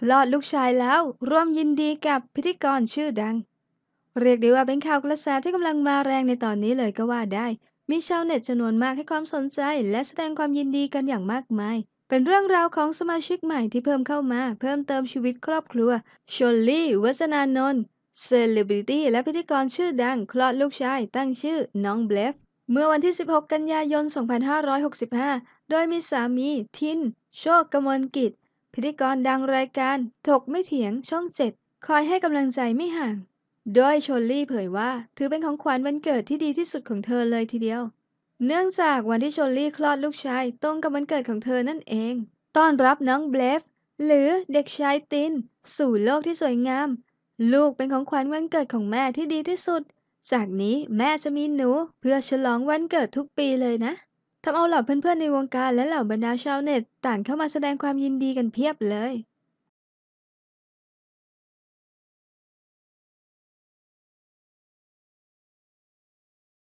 คลอดลูกชายแล้วร่วมยินดีกับพิธีกรชื่อดัง เรียกได้ว่าเป็นข่าวกระแสที่กำลังมาแรงในตอนนี้เลยก็ว่าได้ มีชาวเน็ตจำนวนมากให้ความสนใจและแสดงความยินดีกันอย่างมากมาย เป็นเรื่องราวของสมาชิกใหม่ที่เพิ่มเข้ามา เพิ่มเติมชีวิตครอบครัวชลลี่วัฒนานนท์เซเลบริตี้และพิธีกรชื่อดังคลอดลูกชายตั้งชื่อน้องเบลฟเมื่อวันที่ 16 กันยายน 2565 โดยมีสามี ทิน โชคกมลกิจ พิธีกรดังรายการ ถกไม่เถียงช่อง7คอยให้กำลังใจไม่ห่าง โดยชลลี่เผยว่า ถือเป็นของขวัญวันเกิดที่ดีที่สุดของเธอเลยทีเดียว เนื่องจากวันที่ชลลี่คลอดลูกชายตรงกับวันเกิดของเธอนั่นเอง ต้อนรับน้องเบลฟหรือเด็กชายติน สู่โลกที่สวยงาม ลูกเป็นของขวัญวันเกิดของแม่ที่ดีที่สุด จากนี้แม่จะมีหนูเพื่อฉลองวันเกิดทุกปีเลยนะ ทำเอาเหล่าเพื่อนๆในวงการและเหล่าบรรดาชาวเน็ตต่างเข้ามาแสดงความยินดีกันเพียบเลย